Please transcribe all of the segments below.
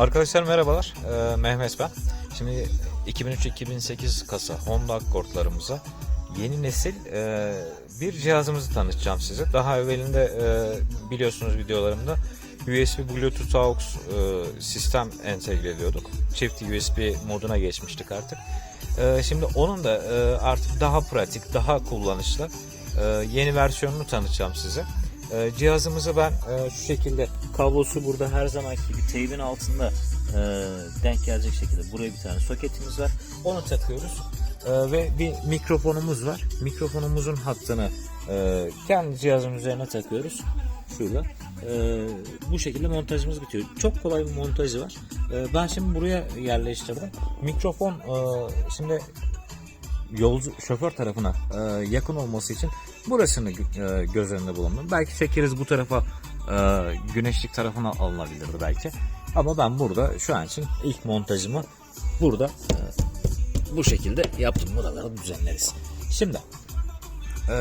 Arkadaşlar merhabalar. Ee, Mehmet ben. Şimdi 2003-2008 kasa Honda Accord'larımıza yeni nesil e, bir cihazımızı tanıtacağım size. Daha evvelinde e, biliyorsunuz videolarımda USB Bluetooth AUX e, sistem entegre ediyorduk. Çift USB moduna geçmiştik artık. E, şimdi onun da e, artık daha pratik, daha kullanışlı e, yeni versiyonunu tanıtacağım size. E, cihazımızı ben e, şu şekilde kablosu burada her zamanki gibi teybin altında e, denk gelecek şekilde buraya bir tane soketimiz var. Onu takıyoruz. E, ve bir mikrofonumuz var. Mikrofonumuzun hattını e, kendi cihazın üzerine takıyoruz. Şurada. E, bu şekilde montajımız bitiyor. Çok kolay bir montajı var. E, ben şimdi buraya yerleştirdim. Mikrofon e, şimdi yolcu şoför tarafına e, yakın olması için burasını e, göz önünde bulundum. Belki çekeriz bu tarafa e, güneşlik tarafına alınabilirdi belki. Ama ben burada şu an için ilk montajımı burada e, bu şekilde yaptım. Buraları düzenleriz. Şimdi e,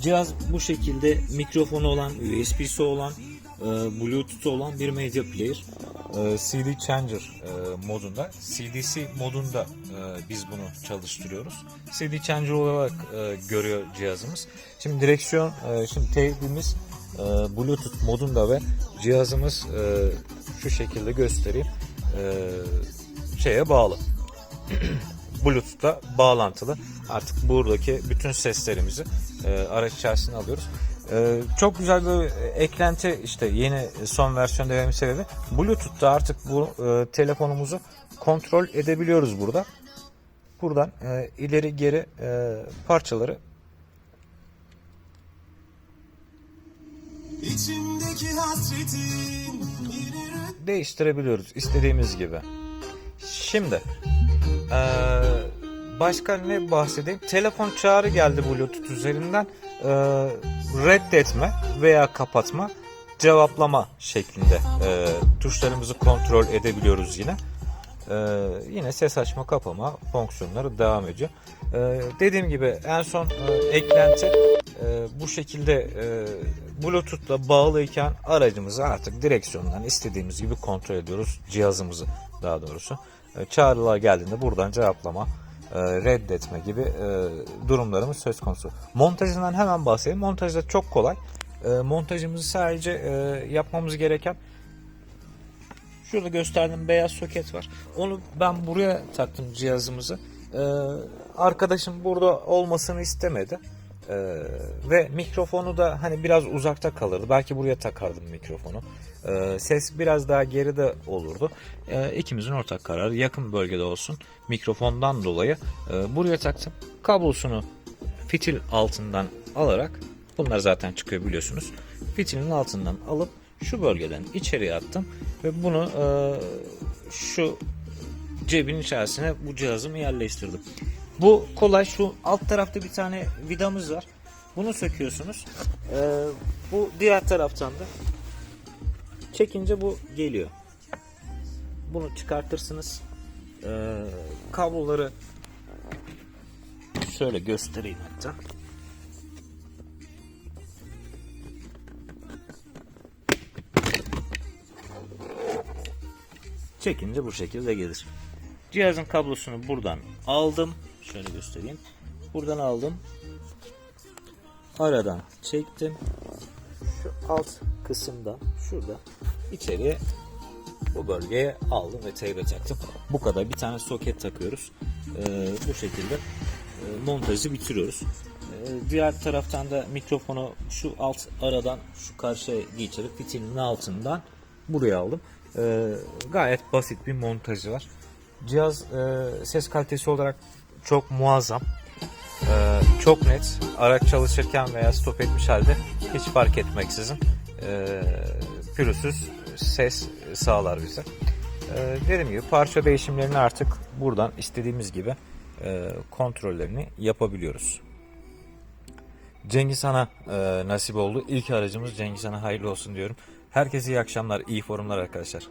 cihaz bu şekilde mikrofonu olan, USB'si olan, e, Bluetooth olan bir media player. E, CD Changer e, modunda, CDC modunda e, biz bunu çalıştırıyoruz. CD Changer olarak e, görüyor cihazımız. Şimdi direksiyon, e, şimdi teybimiz Bluetooth modunda ve cihazımız şu şekilde göstereyim. Şeye bağlı. Bluetooth'la bağlantılı. Artık buradaki bütün seslerimizi araç içerisine alıyoruz. E, çok güzel bir eklenti işte yeni son versiyon dememin sebebi Bluetooth'ta artık bu e, telefonumuzu kontrol edebiliyoruz burada. Buradan e, ileri geri e, parçaları değiştirebiliyoruz istediğimiz gibi. Şimdi eee, başka ne bahsedeyim? Telefon çağrı geldi Bluetooth üzerinden eee, reddetme veya kapatma cevaplama şeklinde eee, tuşlarımızı kontrol edebiliyoruz yine. Eee, yine ses açma kapama fonksiyonları devam ediyor. Eee, dediğim gibi en son eee, eklenti eee, bu şekilde eee, Bluetooth'la bağlıyken aracımızı artık direksiyondan istediğimiz gibi kontrol ediyoruz cihazımızı daha doğrusu. Eee, çağrılar geldiğinde buradan cevaplama, reddetme gibi eee, durumlarımız söz konusu. Montajından hemen bahsedeyim. Montaj da çok kolay. Eee, montajımızı sadece yapmamız gereken Şurada gösterdiğim beyaz soket var. Onu ben buraya taktım cihazımızı. Arkadaşım burada olmasını istemedi. Ee, ve mikrofonu da hani biraz uzakta kalırdı. Belki buraya takardım mikrofonu. Ee, ses biraz daha geride olurdu. Ee, ikimizin ortak kararı yakın bölgede olsun. Mikrofondan dolayı e, buraya taktım. Kablosunu fitil altından alarak bunlar zaten çıkıyor biliyorsunuz. Fitilin altından alıp şu bölgeden içeriye attım ve bunu e, şu cebin içerisine bu cihazımı yerleştirdim. Bu kolay şu alt tarafta bir tane vidamız var. Bunu söküyorsunuz. E, bu diğer taraftan da çekince bu geliyor. Bunu çıkartırsınız. E, kabloları şöyle göstereyim hatta. Çekince bu şekilde gelir. Cihazın kablosunu buradan aldım. Şöyle göstereyim. Buradan aldım. Aradan çektim. Şu alt kısımdan şurada içeriye bu bölgeye aldım ve teybe taktım. Bu kadar. Bir tane soket takıyoruz. Ee, bu şekilde e, montajı bitiriyoruz. Ee, diğer taraftan da mikrofonu şu alt aradan şu karşıya geçirip fitilin altından buraya aldım. Ee, gayet basit bir montajı var. Cihaz e, ses kalitesi olarak çok muazzam. Ee, çok net. Araç çalışırken veya stop etmiş halde hiç fark etmeksizin e, pürüzsüz ses sağlar bize. Ee, dediğim gibi parça değişimlerini artık buradan istediğimiz gibi e, kontrollerini yapabiliyoruz. Cengiz Han'a e, nasip oldu. İlk aracımız Cengiz Han'a hayırlı olsun diyorum. Herkese iyi akşamlar, iyi forumlar arkadaşlar.